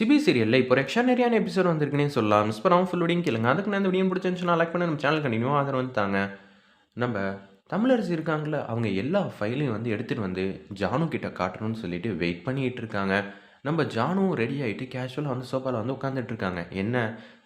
CP சீரியலில் இப்போ எக்ஸ்ட்ரானரியான episode வந்திருக்குன்னு சொல்லலாம். மிஸ் பண்ணாமல் ஃபுல் வீடியும் கேளுங்க. அதுக்கு நான் இந்த வீடியோ பிடிச்சிருந்துச்சுன்னா லைக் பண்ணி. நம்ம சேனல் கண்டினியூ ஆதரவு வந்து தாங்க நம்ம தமிழரசி இருக்காங்கள அவங்க எல்லா ஃபைலையும் வந்து எடுத்துகிட்டு வந்து ஜானு கிட்ட காட்டணும்னு சொல்லிட்டு வெயிட் பண்ணிகிட்டு இருக்காங்க. நம்ம ஜானுவும் ரெடி ஆகிட்டு கேஷுவலாக வந்து சோஃபாவில் வந்து உட்காந்துட்டு இருக்காங்க. என்ன?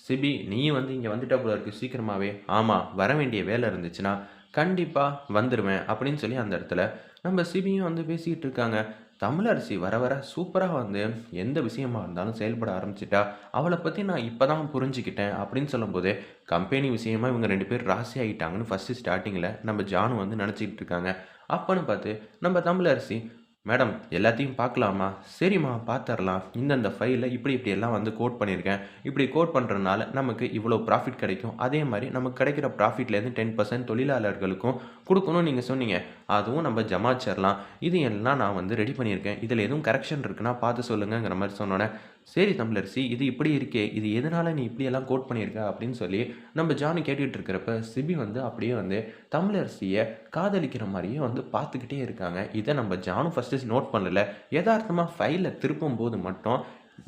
சிபி நீயும் வந்து இங்கே வந்துட்டா போல இருக்கு சீக்கிரமாகவே ஆமாம் வர வேண்டிய வேலை இருந்துச்சுன்னா கண்டிப்பாக வந்துடுவேன் அப்படின்னு சொல்லி அந்த இடத்துல நம்ம சிபியும் வந்து பேசிக்கிட்டு இருக்காங்க. தமிழரசி வர வர சூப்பராக வந்து எந்த விஷயமா இருந்தாலும் செயல்பட ஆரம்பிச்சிட்டா அவளை பற்றி நான் இப்போ தான் புரிஞ்சுக்கிட்டேன் அப்படின்னு சொல்லும்போது கம்பெனி விஷயமா இவங்க ரெண்டு பேர் ராசி ஆகிட்டாங்கன்னு ஃபஸ்ட்டு ஸ்டார்டிங்கில் நம்ம ஜானு வந்து நினச்சிக்கிட்டு இருக்காங்க. அப்போன்னு பார்த்து நம்ம தமிழரசி மேடம் எல்லாத்தையும் பார்க்கலாமா? சரிம்மா பார்த்துடலாம். இந்தந்த ஃபைலில் இப்படி இப்படி எல்லாம் வந்து கோட் பண்ணியிருக்கேன். இப்படி கோட் பண்ணுறதுனால நமக்கு இவ்வளோ ப்ராஃபிட் கிடைக்கும். அதே மாதிரி நமக்கு கிடைக்கிற ப்ராஃபிட்லேருந்து டென் பர்சன்ட் தொழிலாளர்களுக்கும் கொடுக்கணும்னு நீங்கள் சொன்னீங்க. அதுவும் நம்ம ஜமாச்சிடலாம் இது எல்லாம் நான் வந்து ரெடி பண்ணியிருக்கேன். இதில் எதுவும் கரெக்ஷன் இருக்குன்னா பார்த்து சொல்லுங்கிற மாதிரி சொன்னோன்னே சரி தமிழரசி இது இப்படி இருக்கே இது எதனால் நீ இப்படியெல்லாம் கோட் பண்ணியிருக்க? அப்படின்னு சொல்லி நம்ம ஜானு கேட்டுக்கிட்டு இருக்கிறப்ப சிபி வந்து அப்படியே வந்து தமிழரசியை காதலிக்கிற மாதிரியே வந்து பார்த்துக்கிட்டே இருக்காங்க. இதை நம்ம ஜானு ஃபஸ்ட்டு நோட் பண்ணல. யதார்த்தமாக ஃபைலில் திருப்பும் போது மட்டும்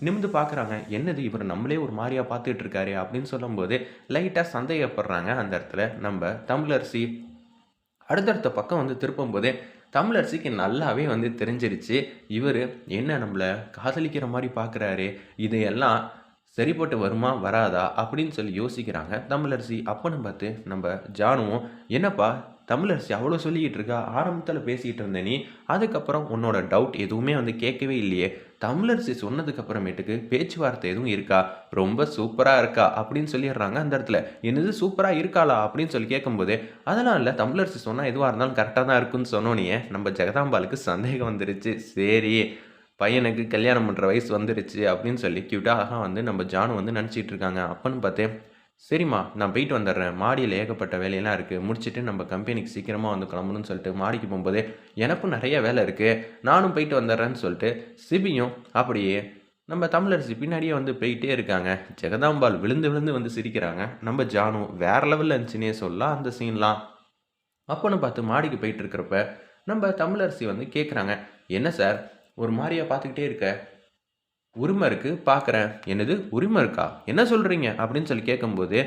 நிமிந்து பார்க்குறாங்க என்னது இவர் நம்மளே ஒரு மாதிரியாக பார்த்துக்கிட்டு இருக்காரு அப்படின்னு சொல்லும்போது லைட்டாக சந்தேகப்படுறாங்க அந்த இடத்துல நம்ம தமிழரசி அடுத்தடுத்த பக்கம் வந்து திருப்பும்போதே தமிழரசிக்கு நல்லாவே வந்து தெரிஞ்சிருச்சு. இவர் என்ன நம்மளை காதலிக்கிற மாதிரி பார்க்குறாரு இதையெல்லாம் சரிப்பட்டு வருமா வராதா? அப்படின்னு சொல்லி யோசிக்கிறாங்க தமிழரசி அப்போன்னு பார்த்து நம்ம ஜானுவும் என்னப்பா தமிழரசி அவ்வளோ சொல்லிக்கிட்டு இருக்கா? ஆரம்பத்தில் பேசிக்கிட்டு இருந்த நீ அதுக்கப்புறம் உன்னோட டவுட் எதுவுமே வந்து கேட்கவே இல்லையே. தமிழரசி சொன்னதுக்கு அப்புறமேட்டுக்கு பேச்சுவார்த்தை எதுவும் இருக்கா? ரொம்ப சூப்பராக இருக்கா? அப்படின்னு சொல்லிடுறாங்க அந்த இடத்துல. என்னது சூப்பராக இருக்காளா? அப்படின்னு சொல்லி கேட்கும்போது அதெல்லாம் இல்லை. தமிழரசி சொன்னால் எதுவாக இருந்தாலும் கரெக்டாக தான் இருக்குன்னு சொன்னோன்னே நம்ம ஜெகதாம்பாளுக்கு சந்தேகம் வந்துருச்சு. சரி பையனுக்கு கல்யாணம் பண்ணுற வயசு வந்துருச்சு அப்படின்னு சொல்லி க்யூட்டாக வந்து நம்ம ஜானு வந்து நினச்சிட்டு இருக்காங்க. அப்பன்னு பார்த்தேன் சரிம்மா நான் போயிட்டு வந்துடுறேன். மாடியில் ஏகப்பட்ட வேலையெல்லாம் இருக்குது முடிச்சுட்டு நம்ம கம்பெனிக்கு சீக்கிரமாக வந்து கிளம்பணும்னு சொல்லிட்டு மாடிக்கு போகும்போதே எனக்கும் நிறைய வேலை இருக்குது நானும் போயிட்டு வந்துடுறேன்னு சொல்லிட்டு சிபியும் அப்படியே நம்ம தமிழரசி பின்னாடியே வந்து போயிட்டே இருக்காங்க. ஜெகதாம்பால் விழுந்து விழுந்து வந்து சிரிக்கிறாங்க. நம்ம ஜானு வேற லெவலில் இருந்துச்சுன்னே சொல்லலாம் அந்த சீன்லாம் அப்போன்னு பார்த்து மாடிக்கு போயிட்டு இருக்கிறப்ப நம்ம தமிழரசி வந்து கேட்குறாங்க என்ன சார் ஒரு மாதிரியாக பார்த்துக்கிட்டே இருக்க? உரிமை இருக்குது பார்க்குறேன் என்னது உரிமை இருக்கா? என்ன சொல்கிறீங்க அப்படின்னு சொல்லி கேட்கும்போது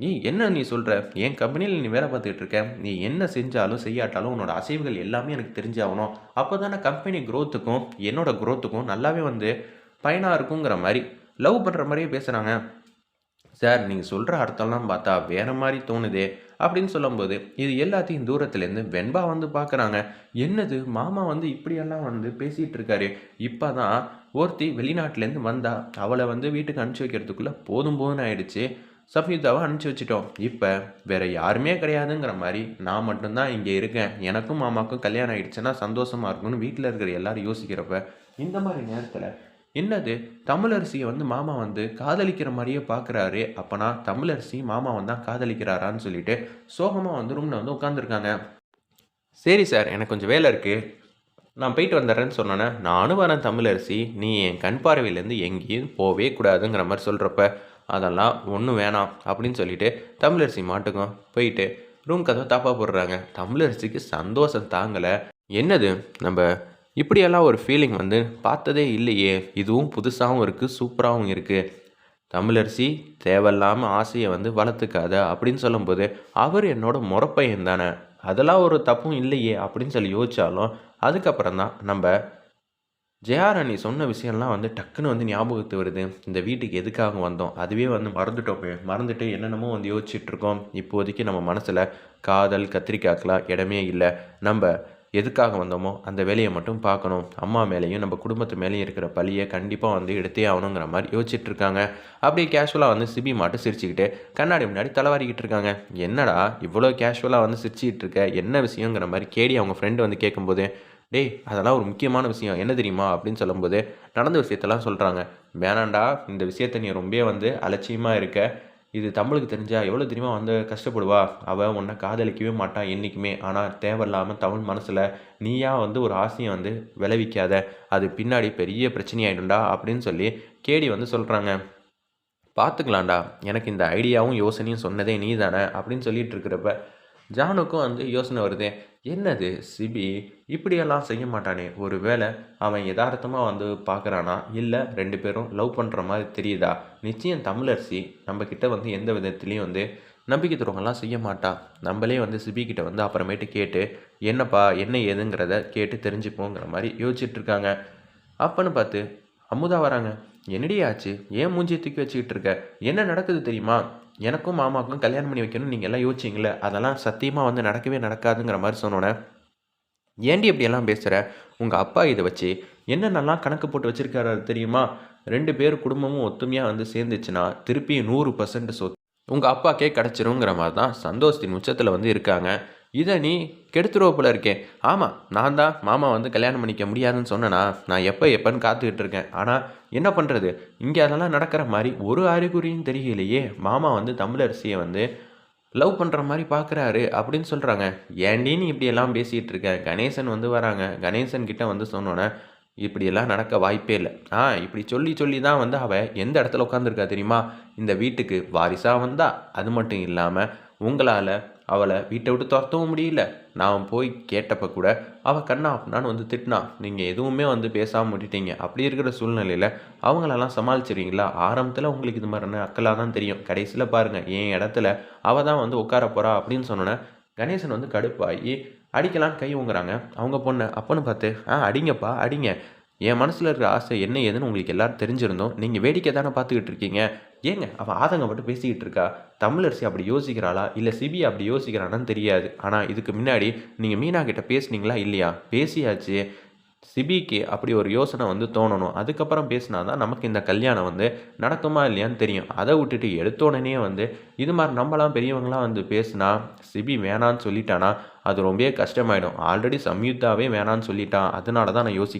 நீ என்ன நீ சொல்கிற என் கம்பெனியில் நீ வேலை பார்த்துக்கிட்டு இருக்க. நீ என்ன செஞ்சாலும் செய்யாட்டாலும் உன்னோட அசைவுகள் எல்லாமே எனக்கு தெரிஞ்சாகணும். அப்போ தானே கம்பெனி க்ரோத்துக்கும் என்னோட க்ரோத்துக்கும் நல்லாவே வந்து பயனாக இருக்குங்கிற மாதிரி லவ் பண்ணுற மாதிரியே பேசுகிறாங்க சார் நீங்கள் சொல்கிற அர்த்தம்லாம் பார்த்தா வேறு மாதிரி தோணுதே அப்படின்னு சொல்லும்போது இது எல்லாத்தையும் தூரத்துலேருந்து வெண்பா வந்து பார்க்குறாங்க என்னது மாமா வந்து இப்படியெல்லாம் வந்து பேசிகிட்டு இருக்காரு. இப்போ தான் ஒருத்தி வெளிநாட்டிலேருந்து வந்தா அவளை வந்து வீட்டுக்கு அனுப்பிச்சி வைக்கிறதுக்குள்ளே போதும் போதும்னு ஆயிடுச்சு. சஃபியுதாவை அனுப்பிச்சி வச்சிட்டோம். இப்போ வேறு யாருமே கிடையாதுங்கிற மாதிரி நான் மட்டும்தான் இங்கே இருக்கேன். எனக்கும் மாமாக்கும் கல்யாணம் ஆயிடுச்சுன்னா சந்தோஷமாக இருக்கும்னு வீட்டில் இருக்கிற எல்லாரும் யோசிக்கிறப்ப இந்த மாதிரி நேரத்தில் என்னது? தமிழரசியை வந்து மாமா வந்து காதலிக்கிற மாதிரியே பார்க்குறாரு அப்போனா தமிழரசி மாமாவை தான் காதலிக்கிறாரான்னு சொல்லிட்டு சோகமாக வந்து ரூமில் வந்து உட்காந்துருக்காங்க சரி சார் எனக்கு கொஞ்சம் வேலை இருக்குது நான் போயிட்டு வந்துடுறேன்னு சொன்னோன்னே நானும் வரேன் தமிழரசி நீ என் கண் பார்வையிலேருந்து எங்கேயும் போவே கூடாதுங்கிற மாதிரி சொல்கிறப்ப அதெல்லாம் ஒன்றும் வேணாம் அப்படின்னு சொல்லிட்டு தமிழரசி மாட்டுக்கும் போயிட்டு ரூம் கதவை தாப்பாக போடுறாங்க. தமிழரசிக்கு சந்தோஷம் தாங்கலை. என்னது? நம்ம இப்படியெல்லாம் ஒரு ஃபீலிங் வந்து பார்த்ததே இல்லையே. இதுவும் புதுசாகவும் இருக்குது சூப்பராகவும் இருக்குது தமிழரசி தேவையில்லாமல் ஆசையை வந்து வளர்த்துக்காத அப்படின்னு சொல்லும்போது அவர் என்னோட முறப்பையன் தானே. அதெல்லாம் ஒரு தப்பும் இல்லையே அப்படின்னு சொல்லி யோசித்தாலும் அதுக்கப்புறம் தான் நம்ம ஜெயாரணி சொன்ன விஷயம்லாம் வந்து டக்குன்னு வந்து ஞாபகத்து வருது. இந்த வீட்டுக்கு எதுக்காக வந்தோம்? அதுவே வந்து மறந்துட்டோம். மறந்துட்டு என்னென்னமோ வந்து யோசிச்சுட்ருக்கோம் இப்போதைக்கு நம்ம மனசில் காதல் கத்திரிக்காய்க்கெலாம் இடமே இல்லை. நம்ம எதுக்காக வந்தோமோ அந்த வேலையை மட்டும் பார்க்கணும். அம்மா மேலேயும் நம்ம குடும்பத்து மேலேயும் இருக்கிற பழியை கண்டிப்பாக வந்து எடுத்தே ஆகணுங்கிற மாதிரி யோசிச்சுட்டு இருக்காங்க. அப்படியே கேஷுவலாக வந்து சிபி மாட்டு சிரிச்சுக்கிட்டு கண்ணாடி முன்னாடி தலைவாரிக்கிட்டு இருக்காங்க. என்னடா இவ்வளோ கேஷுவலாக வந்து சிரிச்சிக்கிட்டு இருக்க? என்ன விஷயங்கிற மாதிரி கேடி அவங்க ஃப்ரெண்டு வந்து கேட்கும்போது டேய் அதெல்லாம் ஒரு முக்கியமான விஷயம். என்ன தெரியுமா? அப்படின்னு சொல்லும்போது நடந்த விஷயத்தெல்லாம் சொல்கிறாங்க வேணாண்டா இந்த விஷயத்தை நீ ரொம்ப வந்து அலட்சியமாக இருக்க. இது தமிழுக்கு தெரிஞ்சா எவ்வளோ தெரியுமா வந்து கஷ்டப்படுவா? அவள் உன்னை காதலிக்கவே மாட்டான் என்றைக்குமே ஆனால் தேவையில்லாமல் தமிழ் மனசில் நீயா வந்து ஒரு ஆசையை வந்து விளைவிக்காத. அது பின்னாடி பெரிய பிரச்சனையாயிடும்டா அப்படின்னு சொல்லி கேடி வந்து சொல்கிறாங்க பார்த்துக்கலாம்டா எனக்கு இந்த ஐடியாவும் யோசனையும் சொன்னதே நீ தானே அப்படின்னு சொல்லிட்டு இருக்கிறப்ப ஜானுக்கும் வந்து யோசனை வருது என்னது சிபி இப்படியெல்லாம் செய்ய மாட்டானே? ஒரு வேளை அவன் யதார்த்தமாக வந்து பார்க்குறானா இல்லை ரெண்டு பேரும் லவ் பண்ணுற மாதிரி தெரியுதா? நிச்சயம் தமிழரசி நம்மக்கிட்ட வந்து எந்த விதத்துலேயும் வந்து நம்பிக்கை துரோகம்லாம் செய்ய மாட்டா. நம்மளே வந்து சிபி வந்து அப்புறமேட்டு கேட்டு என்னப்பா என்ன ஏதுங்கிறத கேட்டு தெரிஞ்சுப்போங்கிற மாதிரி யோசிச்சுட்டு இருக்காங்க அப்பன்னு பார்த்து அமுதா வராங்க. என்னடி ஆச்சு? ஏன் மூஞ்சியை தூக்கி வச்சுக்கிட்டு இருக்க என்ன நடக்குது தெரியுமா? எனக்கும் மாமாவுக்கும் கல்யாணம் பண்ணி வைக்கணும் நீங்கள் எல்லாம் யோசிச்சிங்களே அதெல்லாம் சத்தியமாக வந்து நடக்கவே நடக்காதுங்கிற மாதிரி சொன்னோன்னே ஏண்டி இப்படியெல்லாம் பேசுகிற உங்கள் அப்பா இதை வச்சு என்னென்னலாம் கணக்கு போட்டு வச்சுருக்காரு தெரியுமா? ரெண்டு பேர் குடும்பமும் ஒத்துமையாக வந்து சேர்ந்துச்சுன்னா திருப்பி நூறு பர்சன்ட் சொத்து உங்கள் அப்பாக்கே கிடச்சிருங்கிற மாதிரி தான் சந்தோஷத்தின் உச்சத்தில் வந்து இருக்காங்க. இதை நீ கெடுத்துருவ போல இருக்கேன் ஆமாம் நான் தான் மாமா வந்து கல்யாணம் பண்ணிக்க முடியாதுன்னு சொன்னேனா? நான் எப்போ எப்போன்னு காத்துக்கிட்டு இருக்கேன். ஆனால் என்ன பண்ணுறது இங்கே அதெல்லாம் நடக்கிற மாதிரி ஒரு அறிகுறியும் தெரியலையே. மாமா வந்து தமிழரசியை வந்து லவ் பண்ணுற மாதிரி பார்க்குறாரு அப்படின்னு சொல்கிறாங்க ஏன்டி நீ இப்படியெல்லாம் பேசிகிட்டு இருக்க? கணேசன் வந்து வராங்க. கணேசன் கிட்ட வந்து சொன்னோன்னே இப்படியெல்லாம் நடக்க வாய்ப்பே இல்லை. ஆ இப்படி சொல்லி சொல்லி தான் வந்து அவள் எந்த இடத்துல உட்காந்துருக்கா தெரியுமா? இந்த வீட்டுக்கு வாரிசாக வந்தா. அது மட்டும் இல்லாமல் உங்களால் அவளை வீட்டை விட்டு துரத்தவும் முடியல. நான் போய் கேட்டப்ப கூட அவள் கண்ணா அப்படின்னு வந்து திட்டினா. நீங்கள் எதுவுமே வந்து பேசாமல் விட்டுட்டீங்க. அப்படி இருக்கிற சூழ்நிலையில் அவங்களெல்லாம் சமாளிச்சிருவீங்களா? ஆரம்பத்தில் உங்களுக்கு இது மாதிரி அக்கலாக தான் தெரியும். கடைசியில் பாருங்கள் என் இடத்துல அவள் தான் வந்து உட்கார போகிறா அப்படின்னு சொன்னோன்னே கணேசன் வந்து கடுப்பாகி அடிக்கலான்னு கை ஊங்குறாங்க. அவங்க பொண்ணு அப்பன்னு பார்த்து ஆ அடிங்கப்பா அடிங்க. என் மனசில் இருக்கிற ஆசை என்ன ஏதுன்னு உங்களுக்கு எல்லாரும் தெரிஞ்சிருந்தோம். நீங்கள் வேடிக்கை தானே பார்த்துக்கிட்டு இருக்கீங்க? ஏங்க அவள் ஆதங்கப்பட்டு பேசிக்கிட்டு இருக்கா? தமிழரசி அப்படி யோசிக்கிறாளா? இல்லை சிபி அப்படி யோசிக்கிறானான்னு தெரியாது. ஆனால் இதுக்கு முன்னாடி நீங்கள் மீனா கிட்ட பேசுனீங்களா இல்லையா? பேசியாச்சு. சிபிக்கு அப்படி ஒரு யோசனை வந்து தோணணும். அதுக்கப்புறம் பேசினா தான் நமக்கு இந்த கல்யாணம் வந்து நடக்குமா இல்லையான்னு தெரியும். அதை விட்டுட்டு எடுத்தோடனே வந்து இது மாதிரி நம்மளாம் பெரியவங்களாம் வந்து பேசுனா சிபி வேணான்னு சொல்லிட்டானா அது ரொம்பவே கஷ்டமாயிடும். ஆல்ரெடி சம்யுக்தாவே வேணான்னு சொல்லிட்டான். அதனால தான் நான் யோசி